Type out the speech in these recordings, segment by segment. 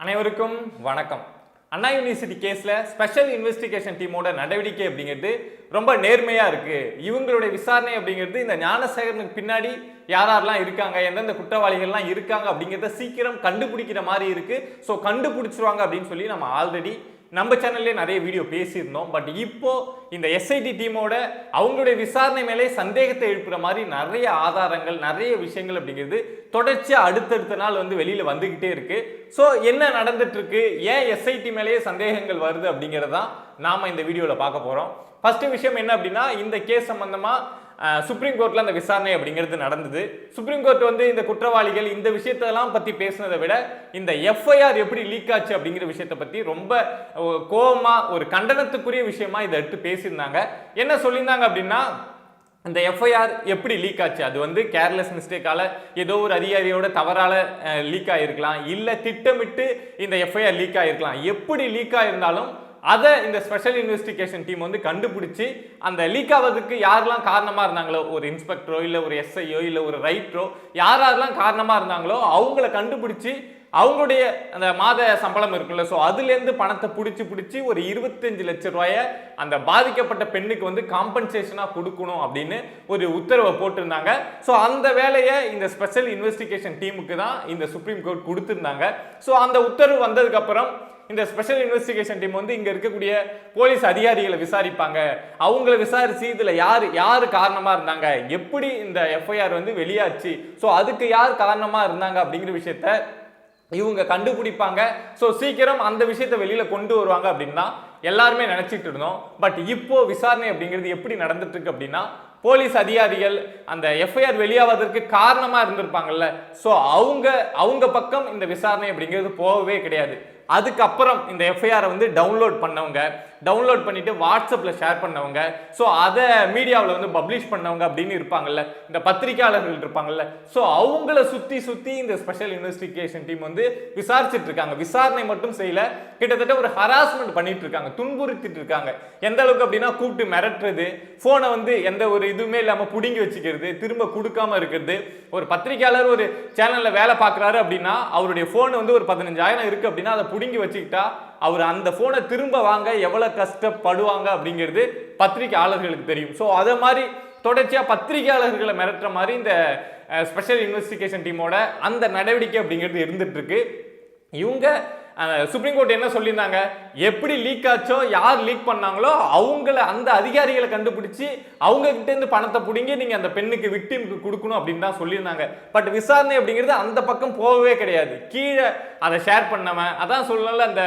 அனைவருக்கும் வணக்கம். அண்ணா யூனிவர்சிட்டி கேஸில் ஸ்பெஷல் இன்வெஸ்டிகேஷன் டீமோட நடவடிக்கை அப்படிங்கிறது ரொம்ப நேர்மையாக இருக்குது இவங்களுடைய விசாரணை அப்படிங்கிறது இந்த ஞானசேகரனுக்கு பின்னாடி யார் யாரெல்லாம் இருக்காங்க எந்தெந்த குற்றவாளிகள்லாம் இருக்காங்க அப்படிங்கிறத சீக்கிரம் கண்டுபிடிக்கிற மாதிரி இருக்குது ஸோ கண்டுபிடிச்சிருவாங்க அப்படின்னு சொல்லி நம்ம ஆல்ரெடி நம்ம சேனல்லே நிறைய வீடியோ பேசியிருந்தோம். பட் இப்போ இந்த எஸ்ஐடி டீமோட அவங்களுடைய விசாரணை மேலே சந்தேகத்தை எழுப்புற மாதிரி நிறைய ஆதாரங்கள் நிறைய விஷயங்கள் அப்படிங்கிறது தொடர்ச்சியாக அடுத்தடுத்த நாள் வந்து வெளியில் வந்துக்கிட்டே இருக்கு. ஸோ என்ன நடந்துட்டு இருக்கு ஏன் எஸ்ஐடி மேலேயே சந்தேகங்கள் வருது அப்படிங்கிறதான் நாம இந்த வீடியோவில் பார்க்க போகிறோம் ஃபர்ஸ்ட் விஷயம் என்ன அப்படின்னா இந்த கேஸ் சம்மந்தமாக சுப்ரீம் கோர்ட்டில் அந்த விசாரணை அப்படிங்கிறது நடந்தது. சுப்ரீம் கோர்ட் வந்து இந்த குற்றவாளிகள் இந்த விஷயத்தெல்லாம் பற்றி பேசுனதை விட இந்த எஃப்ஐஆர் எப்படி லீக் ஆச்சு அப்படிங்கிற விஷயத்தை பற்றி ரொம்ப கோபமாக ஒரு கண்டனத்துக்குரிய விஷயமா இதை எடுத்து பேசியிருந்தாங்க. என்ன சொல்லியிருந்தாங்க அப்படின்னா இந்த எஃப்ஐஆர் எப்படி லீக் ஆச்சு? அது வந்து கேர்லெஸ் மிஸ்டேக்கால் ஏதோ ஒரு அதிகாரியோட தவறால லீக் ஆகிருக்கலாம் இல்லை திட்டமிட்டு இந்த எஃப்ஐஆர் லீக் ஆகிருக்கலாம் எப்படி லீக் ஆகிருந்தாலும் அதை இந்த ஸ்பெஷல் இன்வெஸ்டிகேஷன் டீம் வந்து கண்டுபிடிச்சி அந்த லீக் ஆவதுக்கு யாரெல்லாம் காரணமாக இருந்தாங்களோ ஒரு இன்ஸ்பெக்டரோ இல்லை ஒரு எஸ்ஐயோ இல்லை ஒரு ரைட்டரோ யார் யாரெல்லாம் காரணமாக இருந்தாங்களோ அவங்கள கண்டுபிடிச்சி அவங்களுடைய அந்த மாத சம்பளம் இருக்குல்ல ஸோ அதுலேருந்து பணத்தை பிடிச்சி பிடிச்சி ஒரு இருபத்தஞ்சு லட்ச ரூபாயை அந்த பாதிக்கப்பட்ட பெண்ணுக்கு வந்து காம்பன்சேஷனாக கொடுக்கணும் அப்படின்னு ஒரு உத்தரவை போட்டிருந்தாங்க. ஸோ அந்த வேலையை இந்த ஸ்பெஷல் இன்வெஸ்டிகேஷன் டீமுக்கு தான் இந்த சுப்ரீம் கோர்ட் கொடுத்துருந்தாங்க. ஸோ அந்த உத்தரவு வந்ததுக்கப்புறம் இந்த ஸ்பெஷல் இன்வெஸ்டிகேஷன் டீம் வந்து இங்கே இருக்கக்கூடிய போலீஸ் அதிகாரிகளை விசாரிப்பாங்க. அவங்கள விசாரித்து இதில் யார் யார் காரணமாக இருந்தாங்க? எப்படி இந்த எஃப்ஐஆர் வந்து வெளியாச்சு? ஸோ அதுக்கு யார் காரணமாக இருந்தாங்க அப்படிங்கிற விஷயத்த இவங்க கண்டுபிடிப்பாங்க. ஸோ சீக்கிரம் அந்த விஷயத்தை வெளியில் கொண்டு வருவாங்க அப்படின்னா எல்லாருமே நினச்சிட்டு இருந்தோம். பட் இப்போ விசாரணை அப்படிங்கிறது எப்படி நடந்துட்டு இருக்கு அப்படின்னா போலீஸ் அதிகாரிகள் அந்த எஃப்ஐஆர் வெளியாவதற்கு காரணமாக இருந்திருப்பாங்கல்ல. ஸோ அவங்க அவங்க பக்கம் இந்த விசாரணை அப்படிங்கிறது போகவே கிடையாது. அதுக்கப்புறம் இந்த எஃப்ஐஆரை வந்து டவுன்லோட் பண்ணவங்க டவுன்லோட் பண்ணிட்டு வாட்ஸ்அப்பில் ஷேர் பண்ணவங்க. ஸோ அதை மீடியாவில் வந்து பப்ளிஷ் பண்ணவங்க அப்படின்னு இருப்பாங்கல்ல. இந்த பத்திரிகையாளர்கள் இருப்பாங்கல்ல. ஸோ அவங்கள சுற்றி சுற்றி இந்த ஸ்பெஷல் இன்வெஸ்டிகேஷன் டீம் வந்து விசாரிச்சுட்டு இருக்காங்க. விசாரணை மட்டும் செய்யல. கிட்டத்தட்ட ஒரு ஹராஸ்மெண்ட் பண்ணிட்டு இருக்காங்க. துன்புறுத்திட்டு இருக்காங்க. எந்த அளவுக்கு அப்படின்னா கூப்பிட்டு மிரட்டுறது ஃபோனை வந்து எந்த ஒரு இதுவுமே இல்லாமல் பிடுங்கி வச்சுக்கிறது திரும்ப கொடுக்காம இருக்கிறது. ஒரு பத்திரிகையாளர் ஒரு சேனலில் வேலை பார்க்குறாரு அப்படின்னா அவருடைய ஃபோன் வந்து ஒரு பதினஞ்சாயிரம் இருக்குது அப்படின்னா அதை பிடுங்கி வச்சுக்கிட்டா அவர் அந்த ஃபோனை திரும்ப வாங்க எவ்வளோ கஷ்டப்படுவாங்க அப்படிங்கிறது பத்திரிகையாளர்களுக்கு தெரியும். ஸோ அதை மாதிரி தொடர்ச்சியாக பத்திரிகையாளர்களை மிரட்டுற மாதிரி இந்த ஸ்பெஷல் இன்வெஸ்டிகேஷன் டீமோட அந்த நடவடிக்கை அப்படிங்கிறது இருந்துகிட்ருக்கு இவங்க சுப்ரீம் கோர்ட் என்ன சொல்லியிருந்தாங்க? எப்படி லீக் ஆச்சோ யார் லீக் பண்ணாங்களோ அவங்கள அந்த அதிகாரிகளை கண்டுபிடிச்சி அவங்க கிட்டேருந்து பணத்தை பிடுங்கி நீங்கள் அந்த பெண்ணுக்கு விக்டிமுக்கு கொடுக்கணும் அப்படின்னு தான் சொல்லியிருந்தாங்க. பட் விசாரணை அப்படிங்கிறது அந்த பக்கம் போகவே கிடையாது. கீழே அதை ஷேர் பண்ணவன். அதான் சொல்லல அந்த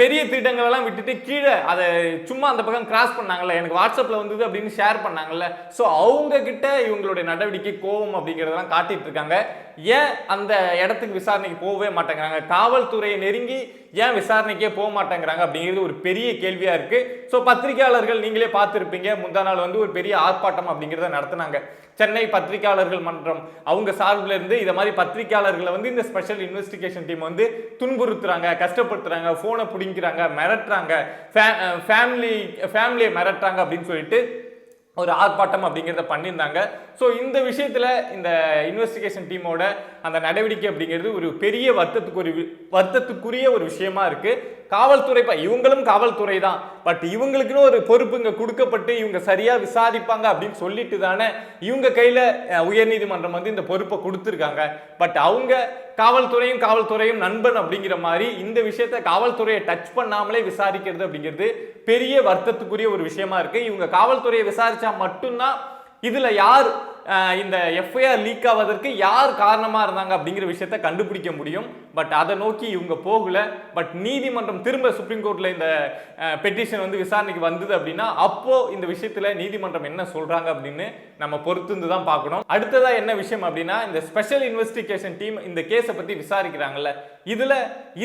பெரிய திட்டங்களெல்லாம் விட்டுட்டு கீழே அதை சும்மா அந்த பக்கம் கிராஸ் பண்ணாங்கல்ல எனக்கு வாட்ஸ்அப்பில் வந்தது அப்படின்னு ஷேர் பண்ணாங்கல்ல. ஸோ அவங்க கிட்ட இவங்களுடைய நடவடிக்கை கோபம் அப்படிங்கிறதெல்லாம் காட்டிட்டு இருக்காங்க. ஏன் அந்த இடத்துக்கு விசாரணைக்கு போகவே மாட்டேங்கிறாங்க? காவல்துறையை நெருங்கி ஏன் விசாரணைக்கே போக மாட்டேங்கிறாங்க அப்படிங்கிறது ஒரு பெரிய கேள்வியாக இருக்குது ஸோ பத்திரிகையாளர்கள் நீங்களே பார்த்துருப்பீங்க. முந்தா நாள் வந்து ஒரு பெரிய ஆர்ப்பாட்டம் அப்படிங்கிறத நடத்துனாங்க. சென்னை பத்திரிகையாளர்கள் மன்றம் அவங்க சார்பில் இருந்து இதை மாதிரி பத்திரிகையாளர்களை வந்து இந்த ஸ்பெஷல் இன்வெஸ்டிகேஷன் டீம் வந்து துன்புறுத்துறாங்க கஷ்டப்படுத்துறாங்க ஃபோனை பிடிங்கிறாங்க மிரட்டுறாங்க ஃபேமிலி ஃபேமிலியை மிரட்டுறாங்க அப்படின்னு சொல்லிட்டு ஒரு ஆர்ப்பாட்டம் அப்படிங்கிறத பண்ணியிருந்தாங்க. ஸோ இந்த விஷயத்தில் இந்த இன்வெஸ்டிகேஷன் டீமோட அந்த நடவடிக்கை அப்படிங்கிறது ஒரு பெரிய வருத்தத்துக்கு ஒரு வி- வருத்தத்துக்குரிய ஒரு விஷயமா இருக்குது காவல்துறை ப- இவங்களும் காவல்துறை தான். பட் இவங்களுக்குன்னு ஒரு பொறுப்பு இங்கே கொடுக்கப்பட்டு இவங்க சரியாக விசாரிப்பாங்க அப்படின்னு சொல்லிட்டு தானே இவங்க கையில் உயர்நீதிமன்றம் வந்து இந்த பொறுப்பை கொடுத்துருக்காங்க. பட் அவங்க காவல்துறையும் காவல்துறையும் நண்பன் அப்படிங்கிற மாதிரி இந்த விஷயத்த காவல்துறையை டச் பண்ணாமலே விசாரிக்கிறது அப்படிங்கிறது பெரிய வருத்தத்துக்குரிய ஒரு விஷயமா இருக்கு. இவங்க காவல்துறையை விசாரிச்சா மட்டும்தான் இதுல யார் இந்த எஃப்ஐஆர் லீக் ஆவதற்கு யார் காரணமாக இருந்தாங்க அப்படிங்கிற விஷயத்த கண்டுபிடிக்க முடியும். பட் அதை நோக்கி இவங்க போகல. பட் நீதிமன்றம் திரும்ப சுப்ரீம் கோர்ட்டில் இந்த பெட்டிஷன் வந்து விசாரணைக்கு வந்தது அப்படின்னா அப்போது இந்த விஷயத்தில் நீதிமன்றம் என்ன சொல்கிறாங்க அப்படின்னு நம்ம பொறுத்திருந்து தான் பார்க்கணும். அடுத்ததாக என்ன விஷயம் அப்படின்னா இந்த ஸ்பெஷல் இன்வெஸ்டிகேஷன் டீம் இந்த கேஸை பற்றி விசாரிக்கிறாங்கல்ல. இதில்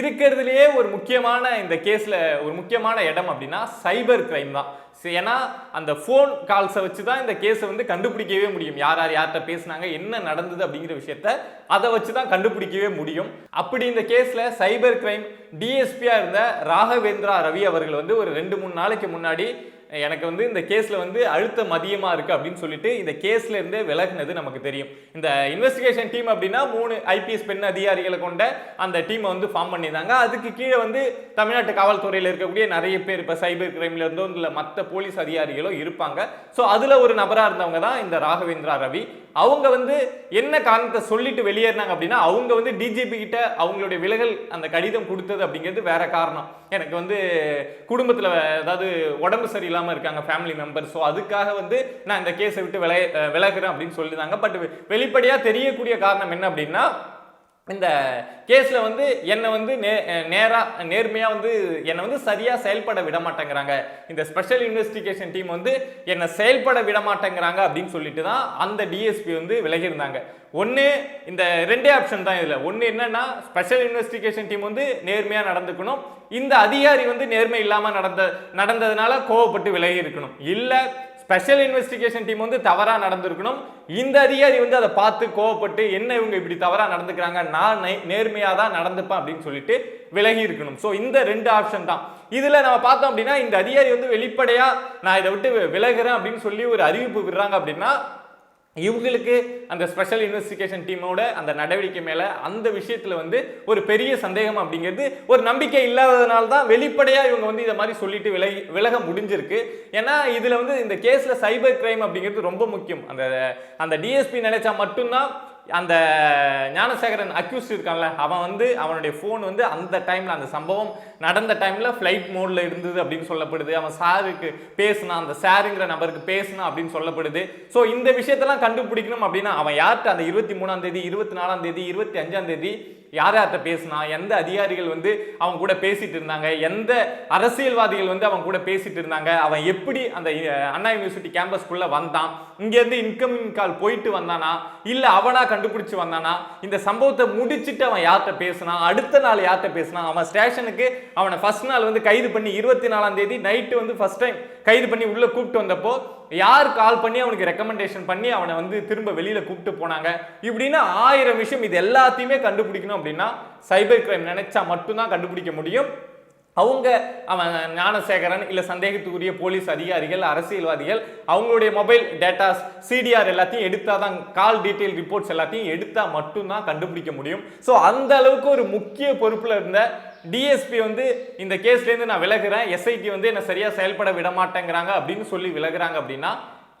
இருக்கிறதுலையே ஒரு முக்கியமான இந்த கேஸில் ஒரு முக்கியமான இடம் அப்படின்னா சைபர் கிரைம் தான். ஏன்னா அந்த ஃபோன் கால்ஸை வச்சு தான் இந்த கேஸை வந்து கண்டுபிடிக்கவே முடியும். யார் யார் யார்கிட்ட பேசுனாங்க என்ன நடந்தது அப்படிங்கிற விஷயத்த அதை வச்சு தான் கண்டுபிடிக்கவே முடியும். அப்படி இந்த கேஸ்ல சைபர் கிரைம் டிஎஸ்பியாக இருந்த ராகவேந்திரா ரவி அவர்கள் வந்து ஒரு ரெண்டு மூணு நாளைக்கு முன்னாடி எனக்கு வந்து இந்த கேஸில் வந்து அழுத்தம் அதிகமாக இருக்குது அப்படின்னு சொல்லிட்டு இந்த கேஸில் இருந்தே விலகுனது நமக்கு தெரியும். இந்த இன்வெஸ்டிகேஷன் டீம் அப்படின்னா மூணு ஐபிஎஸ் பெண் அதிகாரிகளை கொண்ட அந்த டீமை வந்து ஃபார்ம் பண்ணியிருந்தாங்க. அதுக்கு கீழே வந்து தமிழ்நாட்டு காவல்துறையில் இருக்கக்கூடிய நிறைய பேர் இப்போ சைபர் கிரைம்ல இருந்தோ இல்லை மற்ற போலீஸ் அதிகாரிகளோ இருப்பாங்க. ஸோ அதில் ஒரு நபராக இருந்தவங்க தான் இந்த ராகவேந்திரா ரவி. அவங்க வந்து என்ன காரணத்தை சொல்லிட்டு வெளியேறினாங்க அப்படின்னா அவங்க வந்து டிஜிபி கிட்ட அவங்களுடைய விலகல் அந்த கடிதம் கொடுத்தது அப்படிங்கிறது வேற காரணம். எனக்கு வந்து குடும்பத்துல ஏதாவது உடம்பு சரியில்லாம இருக்காங்க ஃபேமிலி மெம்பர் ஸோ அதுக்காக வந்து நான் இந்த கேஸை விட்டு விலக விலகிறேன் அப்படின்னு சொல்லியிருந்தாங்க. பட் வெளிப்படையாக தெரியக்கூடிய காரணம் என்ன அப்படின்னா இந்த கேஸில் வந்து என்னை வந்து நே நேராக நேர்மையாக வந்து என்னை வந்து சரியாக செயல்பட விட மாட்டேங்கிறாங்க இந்த ஸ்பெஷல் இன்வெஸ்டிகேஷன் டீம் வந்து என்னை செயல்பட விட மாட்டேங்கிறாங்க அப்படின்னு சொல்லிட்டு தான் அந்த டிஎஸ்பி வந்து விலகியிருந்தாங்க. ஒன்று இந்த ரெண்டே ஆப்ஷன் தான் இதில். ஒன்று என்னென்னா ஸ்பெஷல் இன்வெஸ்டிகேஷன் டீம் வந்து நேர்மையாக நடந்துக்கணும். இந்த அதிகாரி வந்து நேர்மை இல்லாமல் நடந்த நடந்ததுனால கோவப்பட்டு விலகி இருக்கணும் இல்லை ஸ்பெஷல் இன்வெஸ்டிகேஷன் டீம் வந்து தவறாக நடந்திருக்கணும். இந்த அதிகாரி வந்து அதை பார்த்து கோவப்பட்டு என்ன இவங்க இப்படி தவறாக நடந்துக்கிறாங்க? நான் நேர்மையாக தான் நடந்துப்பேன் அப்படின்னு சொல்லிட்டு விலகி இருக்கணும். ஸோ இந்த ரெண்டு ஆப்ஷன் தான். இதில் நம்ம பார்த்தோம் அப்படின்னா இந்த அதிகாரி வந்து வெளிப்படையாக நான் இதை விட்டு விலகிறேன் விலகுறேன் அப்படின்னு சொல்லி ஒரு அறிவிப்பு விடுறாங்க அப்படின்னா இவங்களுக்கு அந்த ஸ்பெஷல் இன்வெஸ்டிகேஷன் டீமோட அந்த நடவடிக்கை மேலே அந்த விஷயத்தில் வந்து ஒரு பெரிய சந்தேகம் அப்படிங்கிறது ஒரு நம்பிக்கை இல்லாததுனால தான் வெளிப்படையாக இவங்க வந்து இதை மாதிரி சொல்லிட்டு விலகி விலக முடிஞ்சிருக்கு. ஏன்னா இதில் வந்து இந்த கேஸில் சைபர் கிரைம் அப்படிங்கிறது ரொம்ப முக்கியம். அந்த அந்த டிஎஸ்பி நினைச்சா மட்டும்தான் அந்த ஞானசேகரன் அக்யூஸ்ட் இருக்கான்ல அவன் வந்து அவனுடைய ஃபோன் வந்து அந்த டைமில் அந்த சம்பவம் நடந்த டைமில் ஃப்ளைட் மோடில் இருந்தது அப்படின்னு சொல்லப்படுது. அவன் சாருக்கு பேசினான் அந்த சாருங்கிற நபருக்கு பேசினான் அப்படின்னு சொல்லப்படுது. ஸோ இந்த விஷயத்தெல்லாம் கண்டுபிடிக்கணும் அப்படின்னா அவன் யார்கிட்ட? அந்த இருபத்தி மூணாம் தேதி இருபத்தி நாலாம் தேதி இருபத்தி அஞ்சாம் தேதி யார் யார்கிட்ட பேசினா எந்த அதிகாரிகள் வந்து அவங்க கூட பேசிட்டு இருந்தாங்க எந்த அரசியல்வாதிகள் வந்து அவங்க கூட பேசிட்டு இருந்தாங்க அவன் எப்படி அந்த அண்ணா யூனிவர்சிட்டி கேம்பஸ்க்குள்ளே வந்தான் இங்கேருந்து இன்கமிங் கால் போயிட்டு வந்தானா இல்லை அவனா கண்டுபிடிச்சி வந்தானா இந்த சம்பவத்தை முடிச்சுட்டு அவன் யார்கிட்ட பேசினான் அடுத்த நாள் யார்கிட்ட பேசினான் அவன் ஸ்டேஷனுக்கு அவனை ஃபர்ஸ்ட் நாள் வந்து கைது பண்ணி இருபத்தி நாலாம் தேதி நைட்டு வந்து ஃபர்ஸ்ட் டைம் கைது பண்ணி உள்ளே கூப்பிட்டு வந்தப்போ யார் கால் பண்ணி அவனுக்கு ரெக்கமெண்டேஷன் பண்ணி அவனை வந்து திரும்ப வெளியில் கூப்பிட்டு போனாங்க. இப்படின்னு ஆயிரம் விஷயம் இது எல்லாத்தையுமே கண்டுபிடிக்கணும் அப்படின்னா சைபர் கிரைம் நினைச்சா மட்டும்தான் கண்டுபிடிக்க முடியும். அவங்க அவன் ஞானசேகரன் இல்ல சந்தேகத்துக்குரிய போலீஸ் அதிகாரிகள் அரசியல்வாதிகள் அவங்களுடைய மொபைல் டேட்டாஸ் சிடிஆர் எல்லாத்தையும் எடுத்தாதான் கால் டீட்டெயில் ரிப்போர்ட்ஸ் எல்லாத்தையும் எடுத்தால் மட்டும்தான் கண்டுபிடிக்க முடியும். ஸோ அந்த அளவுக்கு ஒரு முக்கிய பொறுப்புல இருந்த டிஎஸ்பி வந்து இந்த கேஸ்ல இருந்து நான் விலகுறேன் எஸ்ஐடி வந்து என்ன சரியா செயல்பட விட மாட்டேங்கிறாங்க அப்படின்னு சொல்லி விலகுறாங்க அப்படின்னா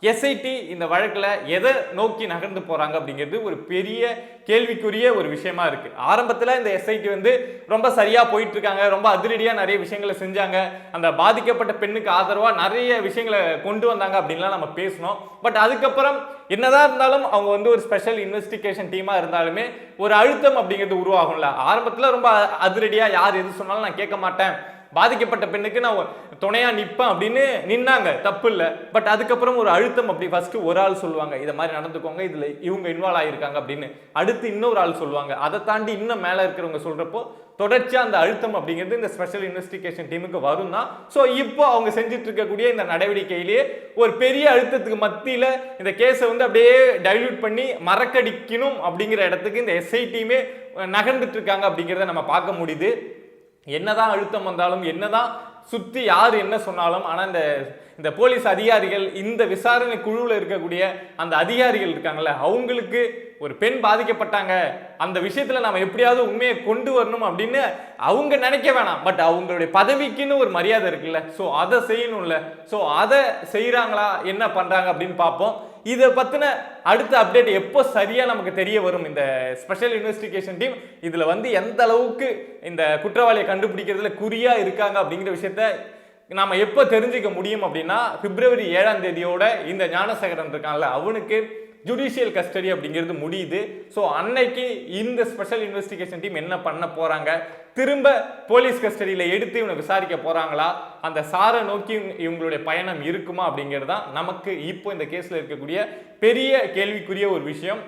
எஸ்ஐடி இந்த வழக்கில் எதை நோக்கி நகர்ந்து போகிறாங்க அப்படிங்கிறது ஒரு பெரிய கேள்விக்குரிய ஒரு விஷயமா இருக்கு. ஆரம்பத்தில் இந்த எஸ்ஐடி வந்து ரொம்ப சரியாக போயிட்டு இருக்காங்க ரொம்ப அதிரடியாக நிறைய விஷயங்களை செஞ்சாங்க. அந்த பாதிக்கப்பட்ட பெண்ணுக்கு ஆதரவாக நிறைய விஷயங்களை கொண்டு வந்தாங்க அப்படின்லாம் நம்ம பேசணும் பட் அதுக்கப்புறம் என்னதான் இருந்தாலும் அவங்க வந்து ஒரு ஸ்பெஷல் இன்வெஸ்டிகேஷன் டீமாக இருந்தாலுமே ஒரு அழுத்தம் அப்படிங்கிறது உருவாகும்ல. ஆரம்பத்தில் ரொம்ப அதிரடியாக யார் எது சொன்னாலும் நான் கேட்க மாட்டேன். பாதிக்கப்பட்ட பெண்ணுக்கு நான் துணையாக நிற்பேன் அப்படின்னு நின்னாங்க. தப்பு இல்லை பட் அதுக்கப்புறம் ஒரு அழுத்தம் அப்படி ஃபஸ்ட்டு ஒரு ஆள் சொல்லுவாங்க இதை மாதிரி நடந்துக்கோங்க இதில் இவங்க இன்வால்வ் ஆகியிருக்காங்க அப்படின்னு. அடுத்து இன்னொரு ஆள் சொல்லுவாங்க அதை தாண்டி இன்னும் மேலே இருக்கிறவங்க சொல்கிறப்போ தொடர்ச்சியாக அந்த அழுத்தம் அப்படிங்கிறது இந்த ஸ்பெஷல் இன்வெஸ்டிகேஷன் டீமுக்கு வரும் தான். ஸோ இப்போ அவங்க செஞ்சுட்டு இருக்கக்கூடிய இந்த நடவடிக்கையிலேயே ஒரு பெரிய அழுத்தத்துக்கு மத்தியில் இந்த கேஸை வந்து அப்படியே டைல்யூட் பண்ணி மறக்கடிக்கணும் அப்படிங்கிற இடத்துக்கு இந்த எஸ்ஐடியுமே நகர்ந்துட்டு இருக்காங்க அப்படிங்கிறத நம்ம பார்க்க முடியுது. என்னதான் அழுத்தம் வந்தாலும் என்னதான் சுற்றி யார் என்ன சொன்னாலும் ஆனால் இந்த இந்த போலீஸ் அதிகாரிகள் இந்த விசாரணை குழுவில் இருக்கக்கூடிய அந்த அதிகாரிகள் இருக்காங்கல்ல அவங்களுக்கு ஒரு பெண் பாதிக்கப்பட்டாங்க. அந்த விஷயத்தில் நம்ம எப்படியாவது உண்மையை கொண்டு வரணும் அப்படின்னு அவங்க நினைக்க வேணாம். பட் அவங்களுடைய பதவிக்குன்னு ஒரு மரியாதை இருக்குல்ல. ஸோ அதை செய்யணும்ல. ஸோ அதை செய்கிறாங்களா என்ன பண்ணுறாங்க அப்படின்னு பார்ப்போம். இதை பற்றின அடுத்த அப்டேட் எப்போ சரியாக நமக்கு தெரிய வரும் இந்த ஸ்பெஷல் இன்வெஸ்டிகேஷன் டீம் இதில் வந்து எந்த அளவுக்கு இந்த குற்றவாளியை கண்டுபிடிக்கிறதுல குறியாக இருக்காங்க அப்படிங்கிற விஷயத்த நாம் எப்போ தெரிஞ்சுக்க முடியும் அப்படின்னா பிப்ரவரி ஏழாம் தேதியோட இந்த ஞானசேகரன் இருக்கான்ல அவனுக்கு ஜுடிஷியல் கஸ்டடி அப்படிங்கிறது முடியுது. ஸோ அன்னைக்கு இந்த ஸ்பெஷல் இன்வெஸ்டிகேஷன் டீம் என்ன பண்ண போகிறாங்க திரும்ப போலீஸ் கஸ்டடியில் எடுத்து இவனை விசாரிக்க போகிறாங்களா அந்த சாரை நோக்கி இவங்களுடைய பயணம் இருக்குமா அப்படிங்கிறது தான் நமக்கு இப்போ இந்த கேஸில் இருக்கக்கூடிய பெரிய கேள்விக்குரிய ஒரு விஷயம்.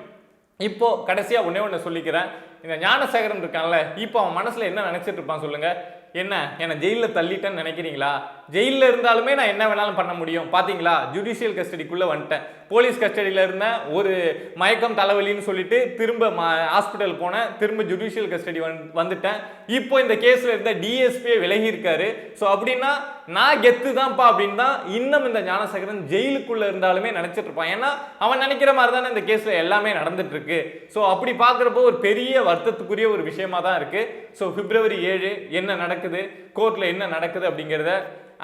இப்போ கடைசியாக ஒன்னே ஒன்று சொல்லிக்கிறேன். இந்த ஞானசேகரன் இருக்கான்ல இப்போ அவன் மனசில் என்ன நினச்சிட்டு இருப்பான் சொல்லுங்கள் என்ன? என்னை ஜெயிலில் தள்ளிட்டேன்னு நினைக்கிறீங்களா? ஜெயிலில் இருந்தாலுமே நான் என்ன வேணாலும் பண்ண முடியும். பார்த்தீங்களா ஜுடிஷியல் கஸ்டடிக்குள்ளே வந்துட்டேன். போலீஸ் கஸ்டடியில் இருந்தேன். ஒரு மயக்கம் தலைவலின்னு சொல்லிட்டு திரும்ப ஹாஸ்பிட்டல் போனேன். திரும்ப ஜுடிஷியல் கஸ்டடி வந்துட்டேன். இப்போ இந்த கேஸில் இருந்த டிஎஸ்பியே விலகியிருக்காரு. ஸோ அப்படின்னா நான் கெத்து தான்ப்பா அப்படின்னு தான் இன்னும் இந்த ஞானசேகரன் ஜெயிலுக்குள்ளே இருந்தாலுமே நினச்சிட்ருப்பான். ஏன்னா அவன் நினைக்கிற மாதிரி தானே இந்த கேஸில் எல்லாமே நடந்துட்டு இருக்கு ஸோ அப்படி பார்க்குறப்போ ஒரு பெரிய வருத்தத்துக்குரிய ஒரு விஷயமா தான் இருக்குது ஸோ பிப்ரவரி ஏழு என்ன நடக்குது? கோர்ட்டில் என்ன நடக்குது அப்படிங்கிறத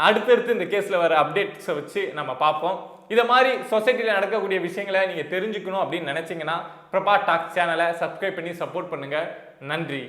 அடுத்தடுத்து இந்த கேஸில் வர அப்டேட்ஸை வச்சு நம்ம பார்ப்போம். இதை மாதிரி சொசைட்டியில் நடக்கக்கூடிய விஷயங்களை நீங்கள் தெரிஞ்சுக்கணும் அப்படின்னு நினச்சிங்கன்னா பிரபா டாக் சேனலை சப்ஸ்கிரைப் பண்ணி சப்போர்ட் பண்ணுங்கள் நன்றி.